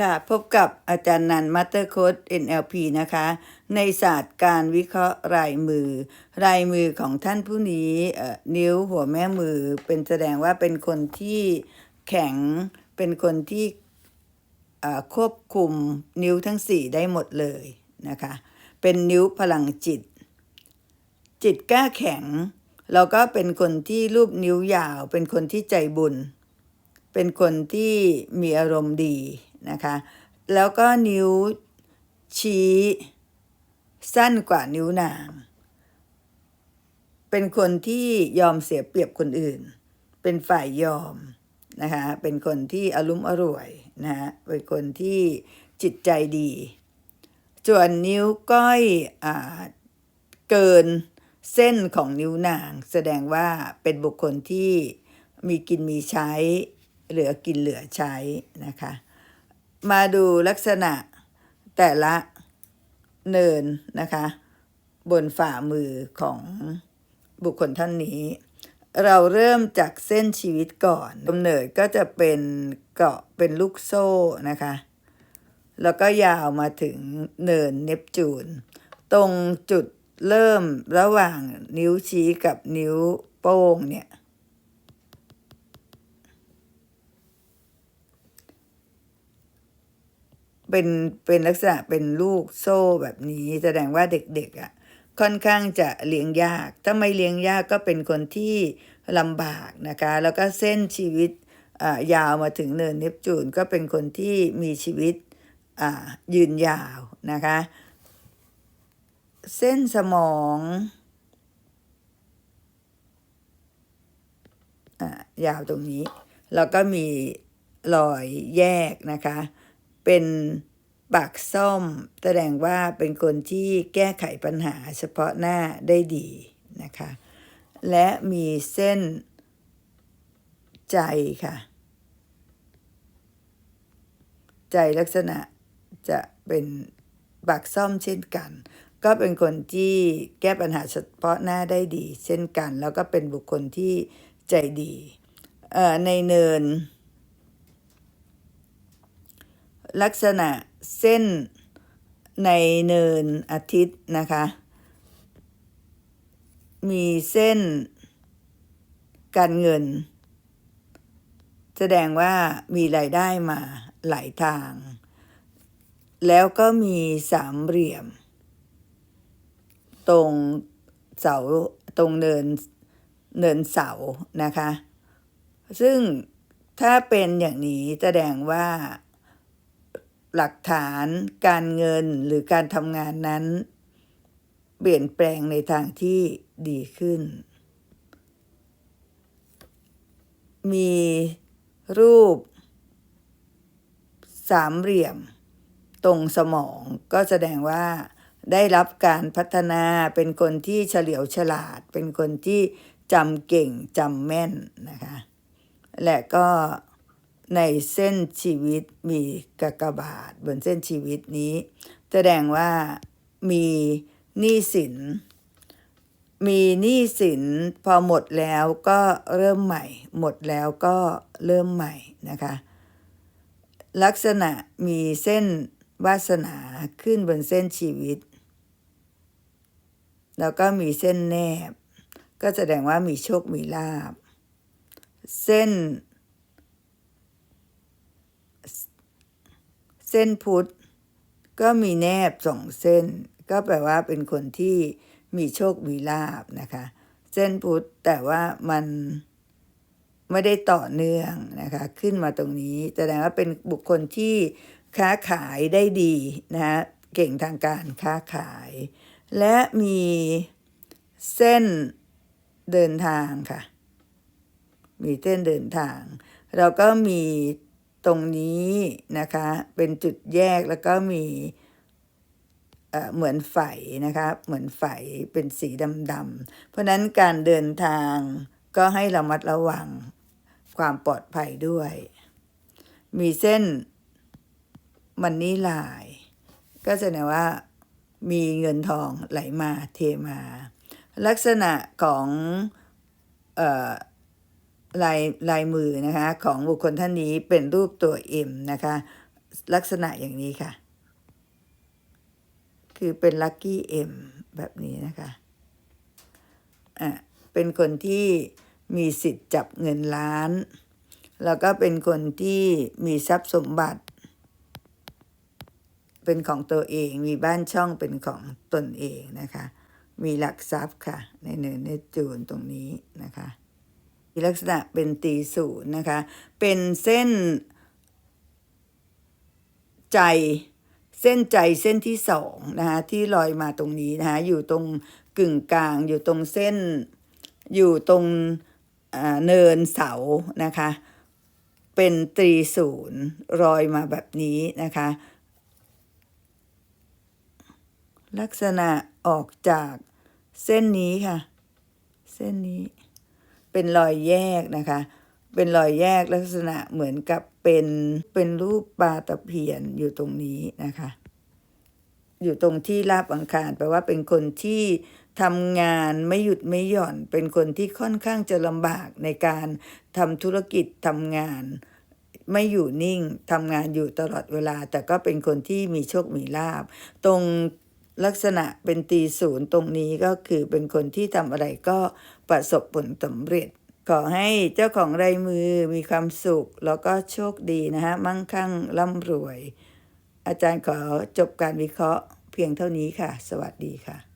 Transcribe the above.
ค่ะพบกับอาจารย์นันมัตเตอร์โค้ด NLP นะคะ ในศาสตร์การวิเคราะห์รายมือ รายมือของท่านผู้นี้นิ้วหัวแม่มือ เป็นแสดงว่าเป็นคนที่แข็งเป็นคนที่ควบคุมนิ้วทั้งสี่ได้หมดเลยนะคะ เป็นนิ้วพลังจิต จิตกล้าแข็ง แล้วก็เป็นคนที่รูปนิ้วยาว เป็นคนที่ใจบุญ เป็นคนที่มีอารมณ์ดี นะคะ แล้วก็นิ้วชี้ สั้นกว่านิ้วนาง เป็นคนที่ยอมเสียเปรียบคนอื่น เป็นฝ่ายยอมนะคะ เป็นคนที่อารมณ์อร่วยนะฮะเป็นคนที่จิตใจดี ส่วนนิ้วก้อยอ่าเกินเส้นของนิ้วนาง แสดงว่าเป็นบุคคลที่มีกินมีใช้ เหลือกินเหลือใช้นะคะ มาดูลักษณะแต่ละเนินนะคะ บนฝ่ามือของบุคคลท่านนี้ เราเริ่มจากเส้นชีวิตก่อนกำเนิดก็จะเป็นเกาะเป็นลูกโซ่นะคะ แล้วก็ยาวมาถึงเนินเนปจูน ตรงจุดเริ่มระหว่างนิ้วชี้กับนิ้วโป้งเนี่ย เป็นเป็นลักษณะเป็นลูกโซ่แบบนี้ แสดงว่าเด็กๆอะ่ะค่อนข้างจะเลี้ยงยาก ถ้าไม่เลี้ยงยากก็เป็นคนที่ลำบากนะคะ แล้วก็เส้นชีวิตอ่ายาวมาถึงเนินเนปจูนก็เป็นคนที่มีชีวิตอ่ายืนยาวนะคะ เส้นสมองอ่ายาวตรงนี้ แล้วก็มีรอยแยกนะคะ เป็นปากส้มแสดงว่าเป็นคนที่แก้ไขปัญหาเฉพาะหน้าได้ดีนะคะ และมีเส้นใจค่ะ ใจลักษณะจะเป็นปากซ่อมเช่นกัน ก็เป็นคนที่แก้ปัญหาเฉพาะหน้าได้ดี เช่นกัน แล้วก็เป็นบุคคลที่ใจดีเอ่อในเนิน ลักษณะเส้นในเนินอาทิตย์นะคะ มีเส้นการเงิน แสดงว่ามีรายได้มาหลายทาง แล้วก็มีสามเหลี่ยม ตรงเสาตรงเนินเนินเสานะคะ ซึ่งถ้าเป็นอย่างนี้แสดงว่า หลักฐาน การเงินหรือการทำงานนั้น เปลี่ยนแปลงในทางที่ดีขึ้น มีรูป สามเหลี่ยม ตรงสมองก็แสดงว่าได้รับการพัฒนาเป็นคนที่เฉลียวฉลาด เป็นคนที่จำเก่งจำแม่นนะคะ และก็ ในเส้นชีวิตมีกากบาท บนเส้นชีวิตนี้ แสดงว่ามีหนี้สิน มีหนี้สินพอหมดแล้วก็เริ่มใหม่ หมดแล้วก็เริ่มใหม่นะคะ ลักษณะมีเส้นวาสนาขึ้นบนเส้นชีวิต แล้วก็มีเส้นแนบ ก็แสดงว่ามีโชคมีลาบ เส้น เส้นพุทธก็มีแนบสองเส้น ก็แปลว่าเป็นคนที่มีโชคมีลาบนะคะ เส้นพุทธแต่ว่ามันไม่ได้ต่อเนื่องนะคะ ขึ้นมาตรงนี้แสดงว่าเป็นบุคคลที่ค้าขายได้ดีนะฮะเก่งทางการค้าขาย และมีเส้นเดินทางค่ะ มีเส้นเดินทาง เราก็มี ตรงนี้นะคะเป็นจุดแยกแล้วก็มีเหมือนไฝนะคะเหมือนไฝเป็นสีดำๆเพราะนั้นการเดินทางก็ให้ระมัดระวังความปลอดภัยด้วย มีเส้นมันนี่ลาย ก็แสดงว่ามีเงินทองไหลมาเทมา ลักษณะของเอ่อ ลายลายมือนะคะของบุคคลท่านนี้เป็นรูปตัว M นะคะลักษณะอย่างนี้ค่ะ คือเป็นลัคกี้เอ็มแบบนี้นะคะอะเป็นคนที่มีสิทธิ์จับเงินล้าน แล้วก็เป็นคนที่มีทรัพย์สมบัติ เป็นของตัวเองมีบ้านช่องเป็นของตนเองนะคะ มีหลักทรัพย์ค่ะ ในเนินเนจูนตรงนี้นะคะ มีลักษณะเป็นตีศูนย์นะคะ เป็นเส้นใจเส้นใจเส้นที่สองนะคะที่ลอยมาตรงนี้นะคะอยู่ตรงกึ่งกลาง อยู่ตรงเส้นอยู่ตรงเนินเสานะคะ เป็นตรีศูนย์รอยมาแบบนี้นะคะ ลักษณะออกจากเส้นนี้ค่ะ เส้นนี้ เป็นรอยแยกนะคะ เป็นรอยแยกลักษณะเหมือนกับเป็นเป็นรูปปลาตะเพียนอยู่ตรงนี้นะคะ อยู่ตรงที่ราบอังคารแปลว่าเป็นคนที่ทำงานไม่หยุดไม่หย่อน เป็นคนที่ค่อนข้างจะลำบากในการทำธุรกิจทำงาน ไม่อยู่นิ่งทำงานอยู่ตลอดเวลา แต่ก็เป็นคนที่มีโชคมีลาบ ตรง ลักษณะเป็นตีศูนย์ตรงนี้ก็คือเป็นคนที่ทำอะไรก็ประสบผลสำเร็จ ขอให้เจ้าของไรมือมีความสุข แล้วก็โชคดีนะฮะ มั่งคั่งร่ำรวย อาจารย์ขอจบการวิเคราะห์เพียงเท่านี้ค่ะ สวัสดีค่ะ